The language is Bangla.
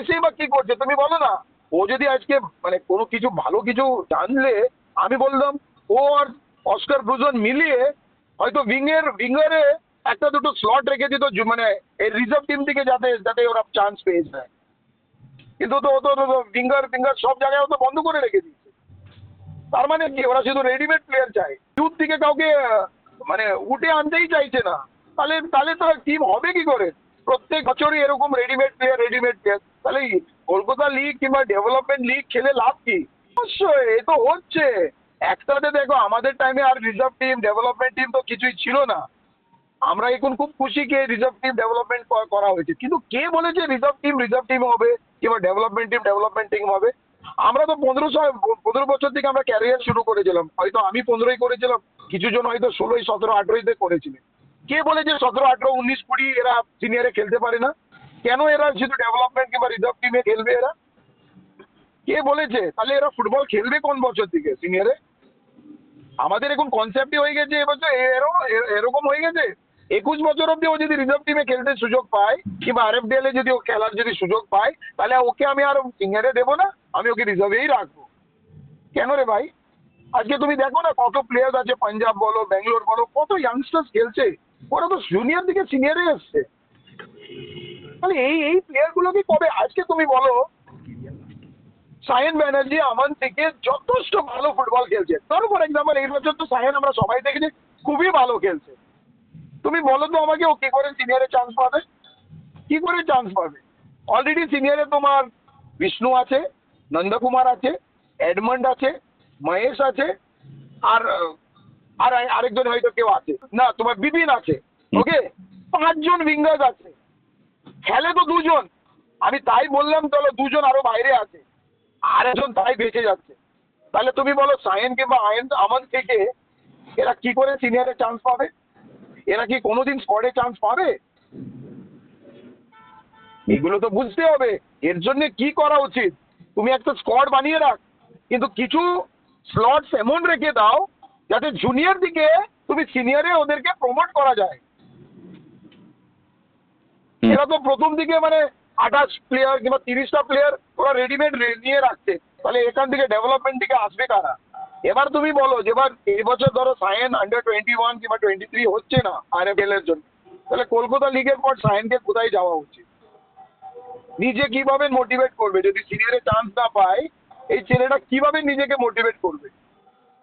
এসেই বা কি করছে, তুমি বলো না। ও যদি আজকে মানে কোনো কিছু, ভালো কিছু জানলে, আমি বললাম, ও আর অস্কার ব্রুজন মিলিয়ে হয়তো উইংয়ের উইঙ্গারে একটা দুটো স্লট রেখে দিত মানে এই রিজার্ভ টিম থেকে যাতে যাতে ওরা চান্স পেয়ে যায়। কিন্তু তো ও তো ফিঙ্গার ফিঙ্গার সব জায়গায় ও তো বন্ধ করে রেখে দিচ্ছে তার মানে কি, ওরা শুধু রেডিমেড প্লেয়ার চায়। ইউথ থেকে কাউকে মানে উঠে আনতেই চাইছে না। তাহলে তাহলে তো টিম হবে কি করে? প্রত্যেক বছরই এরকম রেডিমেড প্লেয়ার রেডিমেড প্লেয়ার তাহলে কলকাতা লিগ কিংবা ডেভেলপমেন্ট লিগ খেলে লাভ কি? অবশ্যই, এ তো হচ্ছে। একসাথে দেখো, আমাদের টাইমে আর রিজার্ভ টিম ডেভেলপমেন্ট টিম তো কিছুই ছিল না। আমরা এখন খুব খুশি কে রিজার্ভ টিম ডেভেলপমেন্ট করা হয়েছে। কিন্তু কে বলেছে রিজার্ভ টিম রিজার্ভ টিম হবে কিংবা ডেভেলপমেন্ট টিম ডেভেলপমেন্ট টিম হবে? আমরা তো পনেরো পনেরো বছর থেকে আমরা ক্যারিয়ার শুরু করেছিলাম। হয়তো আমি পনেরোই করেছিলাম, কিছু জন হয়তো ষোলোই, সতেরো, আঠেরোইতে করেছিলেন। কে বলেছে সতেরো, আঠেরো, উনিশ, কুড়ি এরা সিনিয়রে খেলতে পারে না? কেন এরা শুধু ডেভেলপমেন্ট কিংবা রিজার্ভ টিমে খেলবে এরা? কে বলেছে? তাহলে এরা ফুটবল খেলবে কোন বছর থেকে সিনিয়রে আমাদের এখন কনসেপ্টই হয়ে গেছে এবছর এরকম হয়ে গেছে। একুশ বছর অব্দি ও যদি রিজার্ভ টিমে খেলতে সুযোগ পায়, কিংবা আর এফ এ যদি ও খেলার যদি সুযোগ পায়, তাহলে ওকে আমি আর সিনিয়রে দেবো না, আমি ওকে রিজার্ভেই রাখব। কেন রে ভাই? আজকে তুমি দেখো না কত প্লেয়ার আছে, পাঞ্জাব বলো, ব্যাঙ্গালোর বলো, কত ইয়াংস্টার্স খেলছে। ওরা তো জুনিয়র থেকে সিনিয়রে এসছে। তাহলে এই এই প্লেয়ারগুলোকে কবে? আজকে তুমি বলো, সায়ন ব্যানার্জি, আমান থেকে যথেষ্ট ভালো ফুটবল খেলছে। ধরো ফর এক্সাম্পল এই বছর তো সায়ন আমরা সবাই দেখেছি, খুবই ভালো খেলছে। তুমি বলো তো আমাকে, ও কি করে সিনিয়রে চান্স পাবে? কি করে চান্স পাবে? অলরেডি সিনিয়রে তোমার বিষ্ণু আছে নন্দকুমার আছে এডমন্ড আছে মহেশ আছে, আর আর আরেকজন হয়তো কেউ আছে। না, তোমার বিপিন আছে ওকে পাঁচজন উইঙ্গার্স আছে। খেলে তো দুজন। আমি তাই বললাম, তাহলে দুজন আরও বাইরে আছে। আর একজন তাই বেঁচে যাচ্ছে। তাহলে তুমি বলো, সায়েন কিংবা আয়ন আমার থেকে, এরা কি করে সিনিয়রে চান্স পাবে? এরা কি কোনোদিন স্কোয়াডে চান্স পাবে? এগুলো তো বুঝতে হবে। এর জন্য কি করা উচিত? তুমি একটা স্কোয়াড বানিয়ে রাখ। কিন্তু কিছু স্লটস এমন রেখে দাও যাতে জুনিয়র দিকে তুমি সিনিয়রে ওদেরকে প্রমোট করা যায়। এরা তো প্রথম দিকে মানে আঠাশ প্লেয়ার কিংবা তিরিশটা প্লেয়ার ওরা রেডিমেড নিয়ে রাখছে। তাহলে এখান থেকে ডেভেলপমেন্ট দিকে আসবে কারা? এবার তুমি বলো যে এবার এবছর ধরো সায়েন আন্ডার টোয়েন্টি ওয়ান কিংবা টোয়েন্টি থ্রি হচ্ছে না আর এফ এর জন্য তাহলে কলকাতা লিগের পর সায়েনকে কোথায় যাওয়া উচিত? নিজে কীভাবে মোটিভেট করবে? যদি সিনিয়রে চান্স না পায় এই ছেলেটা কীভাবে নিজেকে মোটিভেট করবে?